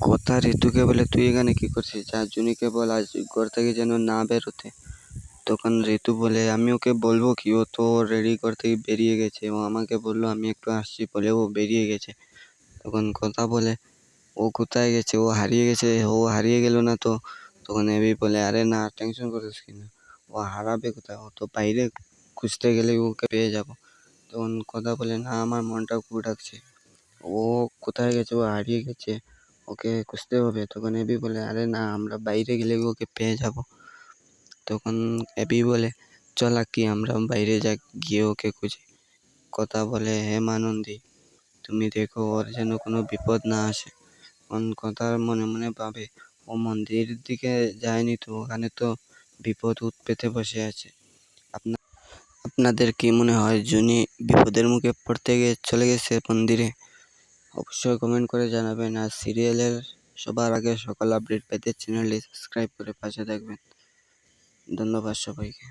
কথা ঋতুকে বলে, তুই এখানে কি করছিস? যা জুনিকে বল, আজ ঘর থেকে যেন না বেরোতে। তখন ঋতু বলে, আমি ওকে বলব কি? ও তো রেডি করতে বেরিয়ে গেছে। ও আমাকে বলল, আমি একটু আসছি বলে ও বেরিয়ে গেছে। তখন কথা বলে, ও কোথায় গেছে? ও হারিয়ে গেছে? ও হারিয়ে গেল না তো? তখন এবি বলে, আরে না টেনশন করিস কি না ও হারাবে কোথায়? ও তো বাইরে খুঁজতে গেলে ওকে পেয়ে যাব। তখন কথা বলে, না, আমার মনটা খুব ডাকছে। ও কোথায় গেছে? ও হারিয়ে গেছে। ওকে খুঁজতে হবে। তখন এবি বলে, আরে না, আমরা বাইরে গেলে ওকে পেয়ে যাব। তখন এবি বলে, চল কি, আমরা বাইরে যা, গিয়ে ওকে খুঁজি। কথা বলে, হে মানন্দী, তুমি দেখো, ওর যেন কোনো বিপদ না আসে। তখন কথা মনে মনে ভাবে, ও মন্দিরের দিকে যায়নি তো, ওখানে তো বিপদ উত পেতে বসে আছে। আপনা, আপনাদের কি মনে হয়, জুনি বিপদের মুখে পড়তে গিয়ে চলে গেছে মন্দিরে? অবশ্যই কমেন্ট করে জানাবেন। আর সিরিয়ালের সবার আগে সকাল আপডেট পেতে চ্যানেলটি সাবস্ক্রাইব করে পাশে থাকবেন। ধন্যবাদ সবাইকে।